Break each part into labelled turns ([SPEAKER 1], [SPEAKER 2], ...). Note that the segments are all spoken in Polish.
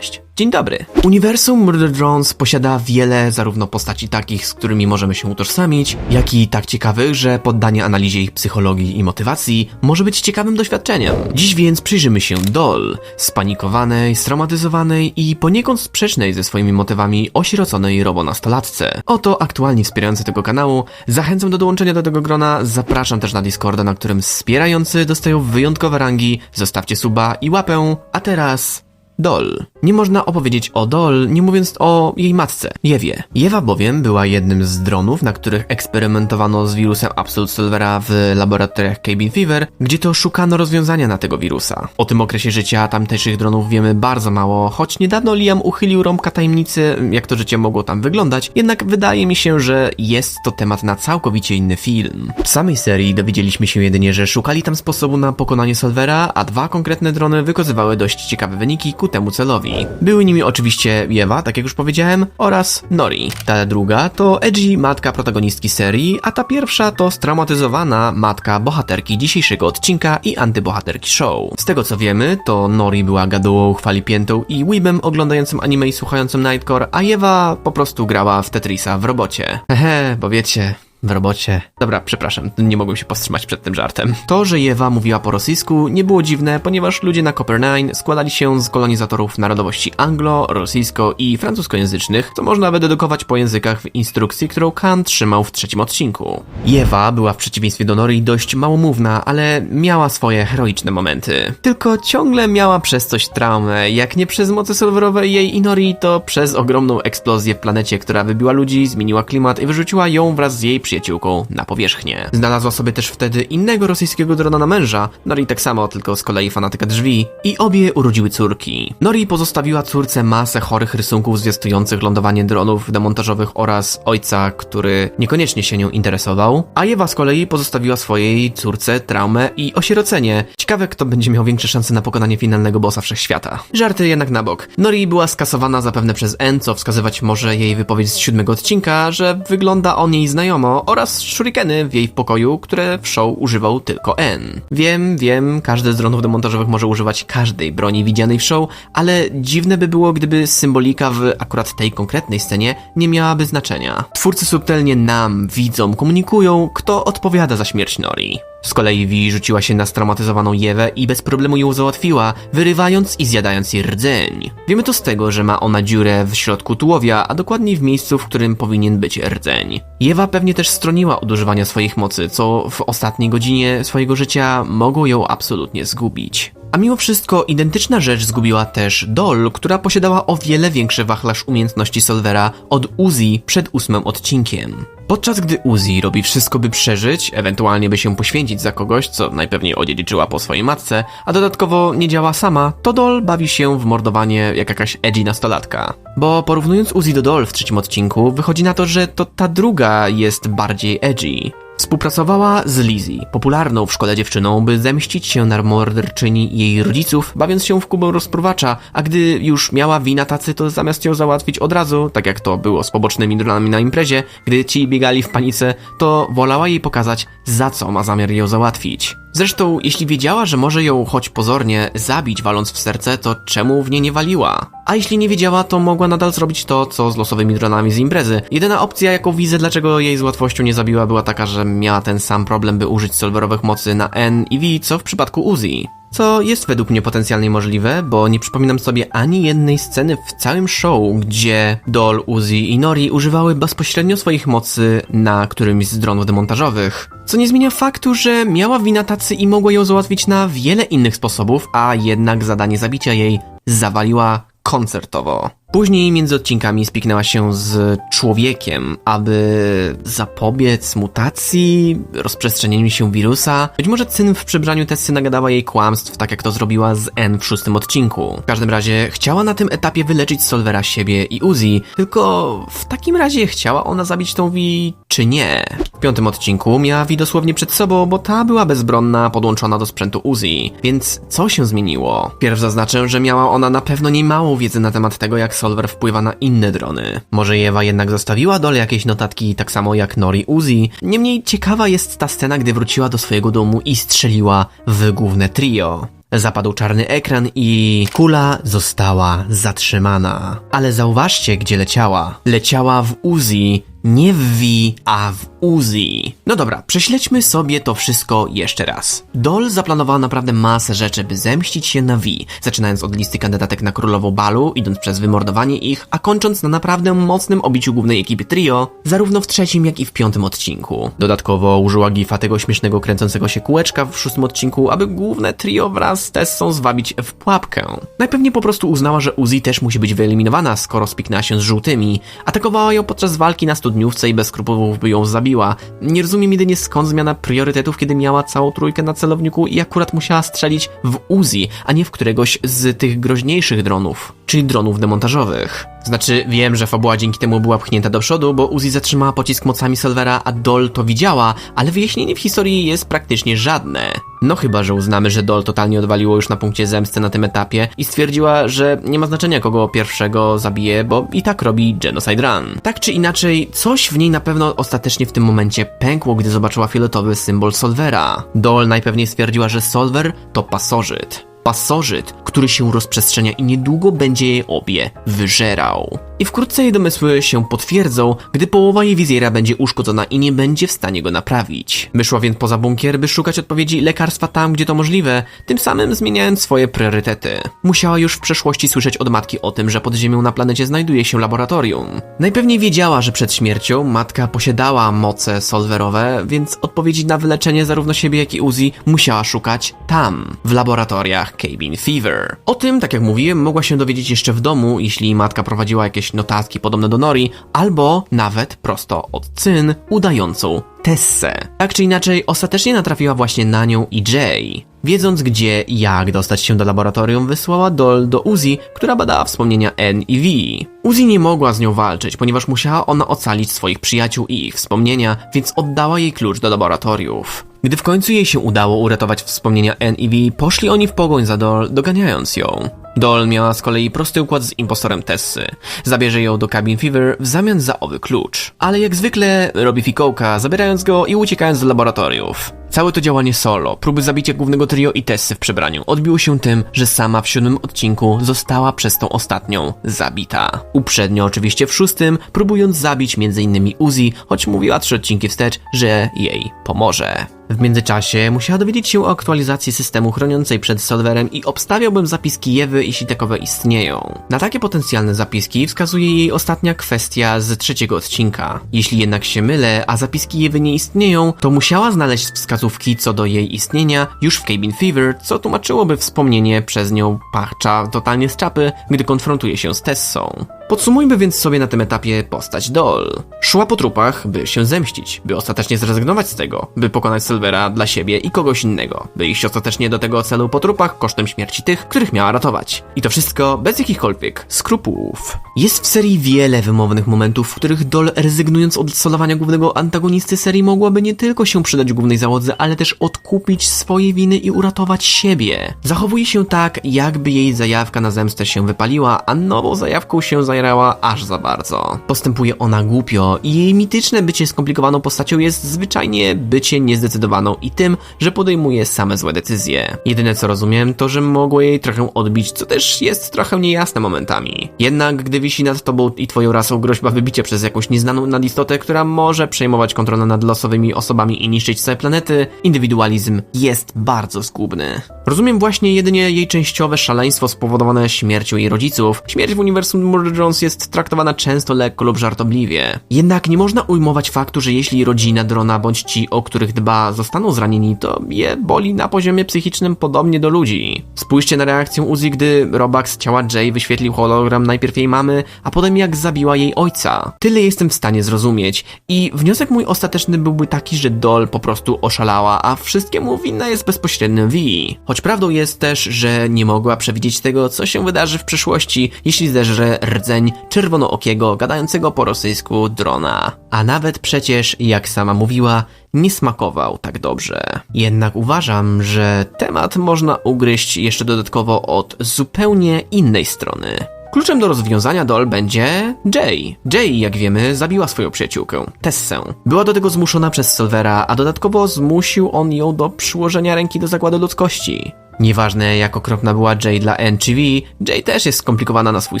[SPEAKER 1] Cześć, dzień dobry. Uniwersum Murder Drones posiada wiele zarówno postaci takich, z którymi możemy się utożsamić, jak i tak ciekawych, że poddanie analizie ich psychologii i motywacji może być ciekawym doświadczeniem. Dziś więc przyjrzymy się Doll, spanikowanej, straumatyzowanej i poniekąd sprzecznej ze swoimi motywami osieroconej robonastolatce. Oto aktualnie wspierający tego kanału, zachęcam do dołączenia do tego grona, zapraszam też na Discorda, na którym wspierający dostają wyjątkowe rangi, zostawcie suba i łapę, a teraz Dol. Nie można opowiedzieć o Dol, nie mówiąc o jej matce, Jewie. Jewa bowiem była jednym z dronów, na których eksperymentowano z wirusem Absolute Silvera w laboratoriach Cabin Fever, gdzie to szukano rozwiązania na tego wirusa. O tym okresie życia tamtejszych dronów wiemy bardzo mało, choć niedawno Liam uchylił rąbka tajemnicy, jak to życie mogło tam wyglądać, jednak wydaje mi się, że jest to temat na całkowicie inny film. W samej serii dowiedzieliśmy się jedynie, że szukali tam sposobu na pokonanie Silvera, a dwa konkretne drony wykazywały dość ciekawe wyniki ku temu celowi. Były nimi oczywiście Jewa, tak jak już powiedziałem, oraz Nori. Ta druga to Edgy, matka protagonistki serii, a ta pierwsza to straumatyzowana matka bohaterki dzisiejszego odcinka i antybohaterki show. Z tego co wiemy, to Nori była gadułą, chwalipiętą i weebem oglądającym anime i słuchającym Nightcore, a Jewa po prostu grała w Tetrisa w robocie. Hehe, bo wiecie, w robocie. Dobra, przepraszam, nie mogłem się powstrzymać przed tym żartem. To, że Jewa mówiła po rosyjsku nie było dziwne, ponieważ ludzie na Copper Nine składali się z kolonizatorów narodowości anglo, rosyjsko i francuskojęzycznych, co można wydedukować po językach w instrukcji, którą Khan trzymał w trzecim odcinku. Jewa była w przeciwieństwie do Nori dość małomówna, ale miała swoje heroiczne momenty. Tylko ciągle miała przez coś traumę, jak nie przez moce silverowe jej i Nori, to przez ogromną eksplozję w planecie, która wybiła ludzi, zmieniła klimat i wyrzuciła ją wraz z jej przyjaciółką na powierzchnię. Znalazła sobie też wtedy innego rosyjskiego drona na męża, Nori tak samo, tylko z kolei fanatyka drzwi, i obie urodziły córki. Nori pozostawiła córce masę chorych rysunków zwiastujących lądowanie dronów demontażowych oraz ojca, który niekoniecznie się nią interesował, a Ewa z kolei pozostawiła swojej córce traumę i osierocenie. Ciekawe, kto będzie miał większe szanse na pokonanie finalnego bossa wszechświata. Żarty jednak na bok. Nori była skasowana zapewne przez N, co wskazywać może jej wypowiedź z siódmego odcinka, że wygląda on jej znajomo, oraz shurikeny w jej pokoju, które w show używał tylko N. Wiem, wiem, każdy z dronów demontażowych może używać każdej broni widzianej w show, ale dziwne by było, gdyby symbolika w akurat tej konkretnej scenie nie miałaby znaczenia. Twórcy subtelnie nam, widzom, komunikują, kto odpowiada za śmierć Nori. Z kolei Vi rzuciła się na straumatyzowaną Jewę i bez problemu ją załatwiła, wyrywając i zjadając jej rdzeń. Wiemy to z tego, że ma ona dziurę w środku tułowia, a dokładniej w miejscu, w którym powinien być rdzeń. Jewa pewnie też stroniła od używania swoich mocy, co w ostatniej godzinie swojego życia mogło ją absolutnie zgubić. A mimo wszystko identyczna rzecz zgubiła też Doll, która posiadała o wiele większy wachlarz umiejętności Solvera od Uzi przed ósmym odcinkiem. Podczas gdy Uzi robi wszystko, by przeżyć, ewentualnie by się poświęcić za kogoś, co najpewniej odziedziczyła po swojej matce, a dodatkowo nie działa sama, to Doll bawi się w mordowanie jak jakaś edgy nastolatka. Bo porównując Uzi do Doll w trzecim odcinku, wychodzi na to, że to ta druga jest bardziej edgy. Współpracowała z Lizzie, popularną w szkole dziewczyną, by zemścić się na morderczyni jej rodziców, bawiąc się w kubę rozpruwacza, a gdy już miała wina tacy, to zamiast ją załatwić od razu, tak jak to było z pobocznymi dronami na imprezie, gdy ci biegali w panice, to wolała jej pokazać, za co ma zamiar ją załatwić. Zresztą, jeśli wiedziała, że może ją choć pozornie zabić waląc w serce, to czemu w nie nie waliła? A jeśli nie wiedziała, to mogła nadal zrobić to, co z losowymi dronami z imprezy. Jedyna opcja, jaką widzę, dlaczego jej z łatwością nie zabiła, była taka, że miała ten sam problem, by użyć solwerowych mocy na N i V, co w przypadku Uzi. Co jest według mnie potencjalnie możliwe, bo nie przypominam sobie ani jednej sceny w całym show, gdzie Doll, Uzi i Nori używały bezpośrednio swoich mocy na którymś z dronów demontażowych. Co nie zmienia faktu, że miała wina tacy i mogła ją załatwić na wiele innych sposobów, a jednak zadanie zabicia jej zawaliła koncertowo. Później między odcinkami spiknęła się z człowiekiem, aby zapobiec mutacji, rozprzestrzenieniu się wirusa. Być może Cyn w przebraniu Tessy nagadała jej kłamstw, tak jak to zrobiła z N w szóstym odcinku. W każdym razie chciała na tym etapie wyleczyć Solvera siebie i Uzi, tylko w takim razie chciała ona zabić tą Vi czy nie? W piątym odcinku miała Vi dosłownie przed sobą, bo ta była bezbronna, podłączona do sprzętu Uzi. Więc co się zmieniło? Pierw zaznaczę, że miała ona na pewno niemałą wiedzę na temat tego, jak Solver wpływa na inne drony. Może Ewa jednak zostawiła dole jakieś notatki, tak samo jak Nori Uzi. Niemniej ciekawa jest ta scena, gdy wróciła do swojego domu i strzeliła w główne trio. Zapadł czarny ekran i kula została zatrzymana. Ale zauważcie, gdzie leciała. Leciała w Uzi, nie w V, a w Uzi. No dobra, prześledźmy sobie to wszystko jeszcze raz. Dol zaplanował naprawdę masę rzeczy, by zemścić się na V, zaczynając od listy kandydatek na królową balu, idąc przez wymordowanie ich, a kończąc na naprawdę mocnym obiciu głównej ekipy trio, zarówno w trzecim, jak i w piątym odcinku. Dodatkowo użyła gifa tego śmiesznego kręcącego się kółeczka w szóstym odcinku, aby główne trio wraz z Tessą zwabić w pułapkę. Najpewniej po prostu uznała, że Uzi też musi być wyeliminowana, skoro spiknęła się z żółtymi. Atakowała ją podczas walki na studniówce i bez skrupułów by ją zabiła. Nie rozumiem jedynie skąd zmiana priorytetów, kiedy miała całą trójkę na celowniku i akurat musiała strzelić w Uzi, a nie w któregoś z tych groźniejszych dronów, czyli dronów demontażowych. Znaczy, wiem, że fabuła dzięki temu była pchnięta do przodu, bo Uzi zatrzymała pocisk mocami Solvera, a Dol to widziała, ale wyjaśnienie w historii jest praktycznie żadne. No chyba, że uznamy, że Dol totalnie odwaliło już na punkcie zemsty na tym etapie i stwierdziła, że nie ma znaczenia kogo pierwszego zabije, bo i tak robi Genocide Run. Tak czy inaczej, coś w niej na pewno ostatecznie w tym momencie pękło, gdy zobaczyła fioletowy symbol Solvera. Dol najpewniej stwierdziła, że Solver to pasożyt pasożyt, który się rozprzestrzenia i niedługo będzie je obie wyżerał. I wkrótce jej domysły się potwierdzą, gdy połowa jej wizjera będzie uszkodzona i nie będzie w stanie go naprawić. Wyszła więc poza bunkier, by szukać odpowiedzi i lekarstwa tam, gdzie to możliwe, tym samym zmieniając swoje priorytety. Musiała już w przeszłości słyszeć od matki o tym, że pod ziemią na planecie znajduje się laboratorium. Najpewniej wiedziała, że przed śmiercią matka posiadała moce solverowe, więc odpowiedzi na wyleczenie zarówno siebie, jak i Uzi musiała szukać tam, w laboratoriach Cabin Fever. O tym, tak jak mówiłem, mogła się dowiedzieć jeszcze w domu, jeśli matka prowadziła jakieś notatki podobne do Nori, albo nawet prosto od Cyn, udającą Tessę. Tak czy inaczej, ostatecznie natrafiła właśnie na nią i Jay. Wiedząc gdzie i jak dostać się do laboratorium, wysłała Dol do Uzi, która badała wspomnienia N i V. Uzi nie mogła z nią walczyć, ponieważ musiała ona ocalić swoich przyjaciół i ich wspomnienia, więc oddała jej klucz do laboratoriów. Gdy w końcu jej się udało uratować wspomnienia N i V, poszli oni w pogoń za Dol, doganiając ją. Dol miała z kolei prosty układ z impostorem Tessy. Zabierze ją do Cabin Fever w zamian za owy klucz. Ale jak zwykle robi fikołka, zabierając go i uciekając do laboratoriów. Całe to działanie solo, próby zabicia głównego trio i Tessy w przebraniu odbiło się tym, że sama w siódmym odcinku została przez tą ostatnią zabita. Uprzednio oczywiście w szóstym, próbując zabić m.in. Uzi, choć mówiła trzy odcinki wstecz, że jej pomoże. W międzyczasie musiała dowiedzieć się o aktualizacji systemu chroniącej przed solwerem i obstawiałbym zapiski Jewy, jeśli takowe istnieją. Na takie potencjalne zapiski wskazuje jej ostatnia kwestia z trzeciego odcinka. Jeśli jednak się mylę, a zapiski Jewy nie istnieją, to musiała znaleźć wskazówki co do jej istnienia już w Cabin Fever, co tłumaczyłoby wspomnienie przez nią pachcza totalnie z czapy, gdy konfrontuje się z Tessą. Podsumujmy więc sobie na tym etapie postać Doll. Szła po trupach, by się zemścić, by ostatecznie zrezygnować z tego, by pokonać Silvera dla siebie i kogoś innego, by iść ostatecznie do tego celu po trupach kosztem śmierci tych, których miała ratować. I to wszystko bez jakichkolwiek skrupułów. Jest w serii wiele wymownych momentów, w których Doll rezygnując od solowania głównego antagonisty serii mogłaby nie tylko się przydać głównej załodze, ale też odkupić swoje winy i uratować siebie. Zachowuje się tak, jakby jej zajawka na zemstę się wypaliła, a nową zajawką się zajęła aż za bardzo. Postępuje ona głupio i jej mityczne bycie skomplikowaną postacią jest zwyczajnie bycie niezdecydowaną i tym, że podejmuje same złe decyzje. Jedyne co rozumiem, to że mogło jej trochę odbić, co też jest trochę niejasne momentami. Jednak gdy wisi nad tobą i twoją rasą groźba wybicia przez jakąś nieznaną nadistotę, która może przejmować kontrolę nad losowymi osobami i niszczyć całe planety, indywidualizm jest bardzo zgubny. Rozumiem właśnie jedynie jej częściowe szaleństwo spowodowane śmiercią jej rodziców. Śmierć w uniwersum Murder Jones jest traktowana często lekko lub żartobliwie. Jednak nie można ujmować faktu, że jeśli rodzina drona bądź ci, o których dba, zostaną zranieni, to je boli na poziomie psychicznym podobnie do ludzi. Spójrzcie na reakcję Uzi, gdy Robak z ciała Jay wyświetlił hologram najpierw jej mamy, a potem jak zabiła jej ojca. Tyle jestem w stanie zrozumieć i wniosek mój ostateczny byłby taki, że Doll po prostu oszalała, a wszystkiemu winna jest bezpośrednio V. Choć prawdą jest też, że nie mogła przewidzieć tego, co się wydarzy w przyszłości, jeśli zderzy rdzeń czerwonookiego, gadającego po rosyjsku drona. A nawet przecież, jak sama mówiła, nie smakował tak dobrze. Jednak uważam, że temat można ugryźć jeszcze dodatkowo od zupełnie innej strony. Kluczem do rozwiązania Dol będzie Jay. Jay, jak wiemy, zabiła swoją przyjaciółkę, Tessę. Była do tego zmuszona przez Silvera, a dodatkowo zmusił on ją do przyłożenia ręki do zakładu ludzkości. Nieważne jak okropna była Jay dla N czy V, Jay też jest skomplikowana na swój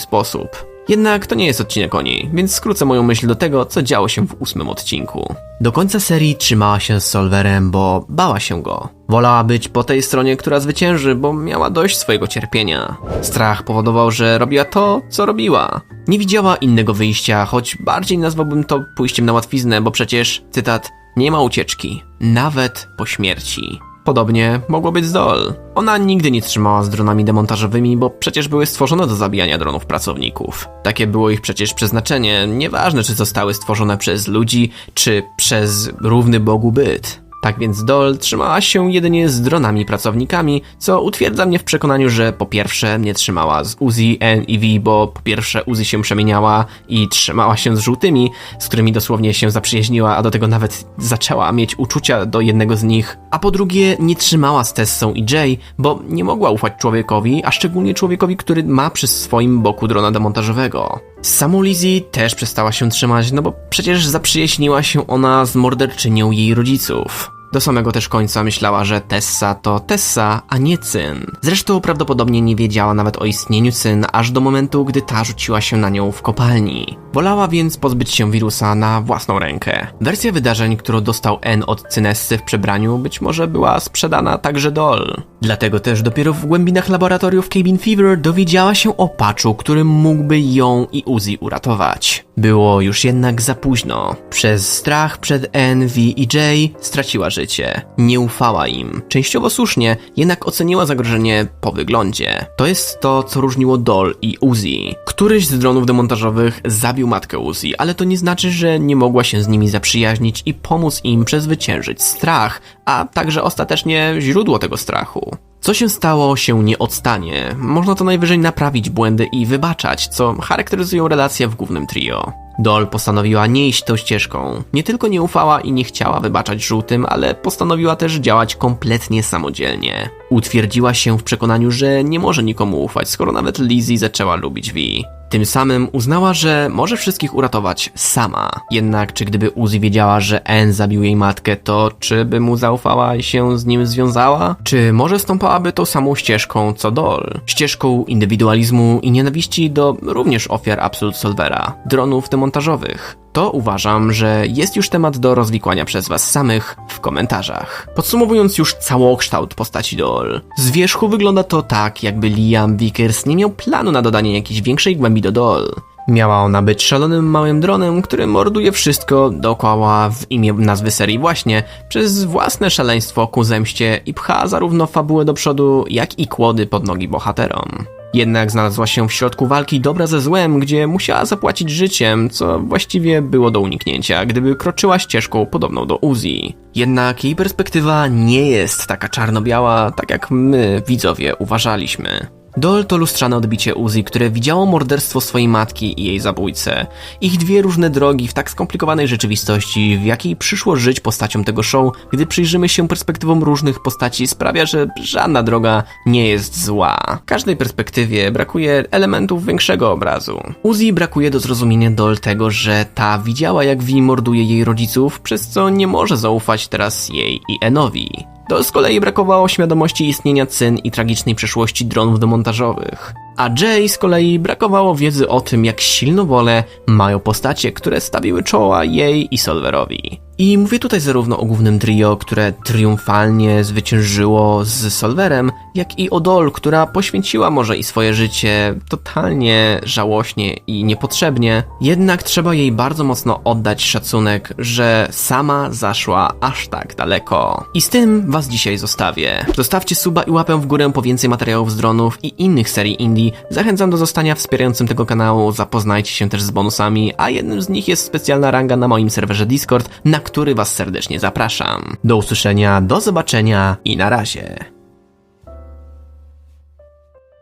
[SPEAKER 1] sposób. Jednak to nie jest odcinek o niej, więc skrócę moją myśl do tego, co działo się w ósmym odcinku. Do końca serii trzymała się z Solverem, bo bała się go. Wolała być po tej stronie, która zwycięży, bo miała dość swojego cierpienia. Strach powodował, że robiła to, co robiła. Nie widziała innego wyjścia, choć bardziej nazwałbym to pójściem na łatwiznę, bo przecież, cytat, nie ma ucieczki, nawet po śmierci. Podobnie mogło być z Dol. Ona nigdy nie trzymała z dronami demontażowymi, bo przecież były stworzone do zabijania dronów pracowników. Takie było ich przecież przeznaczenie, nieważne czy zostały stworzone przez ludzi, czy przez równy Bogu byt. Tak więc Dol trzymała się jedynie z dronami pracownikami, co utwierdza mnie w przekonaniu, że po pierwsze nie trzymała z Uzi, N i V, bo po pierwsze Uzi się przemieniała i trzymała się z żółtymi, z którymi dosłownie się zaprzyjaźniła, a do tego nawet zaczęła mieć uczucia do jednego z nich. A po drugie nie trzymała z Tessą i Jay, bo nie mogła ufać człowiekowi, a szczególnie człowiekowi, który ma przy swoim boku drona demontażowego. Z samą Lizzie też przestała się trzymać, no bo przecież zaprzyjaźniła się ona z morderczynią jej rodziców. Do samego też końca myślała, że Tessa to Tessa, a nie Cyn. Zresztą prawdopodobnie nie wiedziała nawet o istnieniu Cyn, aż do momentu, gdy ta rzuciła się na nią w kopalni. Wolała więc pozbyć się wirusa na własną rękę. Wersja wydarzeń, którą dostał N od Cynessy w przebraniu, być może była sprzedana także Dol. Dlatego też dopiero w głębinach laboratoriów Cabin Fever dowiedziała się o patchu, który mógłby ją i Uzi uratować. Było już jednak za późno. Przez strach przed N, V i J straciła życie. Nie ufała im. Częściowo słusznie, jednak oceniła zagrożenie po wyglądzie. To jest to, co różniło Dol i Uzi. Któryś z dronów demontażowych zabił matkę Uzi, ale to nie znaczy, że nie mogła się z nimi zaprzyjaźnić i pomóc im przezwyciężyć strach, a także ostatecznie źródło tego strachu. Co się stało, się nie odstanie. Można to najwyżej naprawić błędy i wybaczać, co charakteryzują relacje w głównym trio. Dol postanowiła nie iść tą ścieżką. Nie tylko nie ufała i nie chciała wybaczać żółtym, ale postanowiła też działać kompletnie samodzielnie. Utwierdziła się w przekonaniu, że nie może nikomu ufać, skoro nawet Lizzie zaczęła lubić Vi. Tym samym uznała, że może wszystkich uratować sama. Jednak czy gdyby Uzi wiedziała, że N zabił jej matkę, to czy by mu zaufała i się z nim związała? Czy może stąpałaby tą samą ścieżką co Dol? Ścieżką indywidualizmu i nienawiści do również ofiar Absolute Solvera, dronów demontażowych. To uważam, że jest już temat do rozwikłania przez was samych w komentarzach. Podsumowując już całokształt postaci Dol. Z wierzchu wygląda to tak, jakby Liam Vickers nie miał planu na dodanie jakiejś większej głębi do Dol. Miała ona być szalonym małym dronem, który morduje wszystko dookoła w imię nazwy serii właśnie, przez własne szaleństwo ku zemście i pcha zarówno fabułę do przodu, jak i kłody pod nogi bohaterom. Jednak znalazła się w środku walki dobra ze złem, gdzie musiała zapłacić życiem, co właściwie było do uniknięcia, gdyby kroczyła ścieżką podobną do Uzi. Jednak jej perspektywa nie jest taka czarno-biała, tak jak my, widzowie, uważaliśmy. Dol to lustrzane odbicie Uzi, które widziało morderstwo swojej matki i jej zabójcę. Ich dwie różne drogi w tak skomplikowanej rzeczywistości, w jakiej przyszło żyć postaciom tego show, gdy przyjrzymy się perspektywom różnych postaci, sprawia, że żadna droga nie jest zła. W każdej perspektywie brakuje elementów większego obrazu. Uzi brakuje do zrozumienia Dol tego, że ta widziała jak Vi morduje jej rodziców, przez co nie może zaufać teraz jej i Enowi. To z kolei brakowało świadomości istnienia cyn i tragicznej przeszłości dronów demontażowych. A Jay z kolei brakowało wiedzy o tym, jak silną wolę mają postacie, które stawiły czoła jej i Solverowi. I mówię tutaj zarówno o głównym trio, które triumfalnie zwyciężyło z Solverem, jak i o Dol, która poświęciła może i swoje życie totalnie żałośnie i niepotrzebnie. Jednak trzeba jej bardzo mocno oddać szacunek, że sama zaszła aż tak daleko. I z tym was dzisiaj zostawię. Zostawcie suba i łapę w górę po więcej materiałów z dronów i innych serii indie. Zachęcam do zostania wspierającym tego kanału, zapoznajcie się też z bonusami, a jednym z nich jest specjalna ranga na moim serwerze Discord, na który Was serdecznie zapraszam. Do usłyszenia, do zobaczenia i na razie.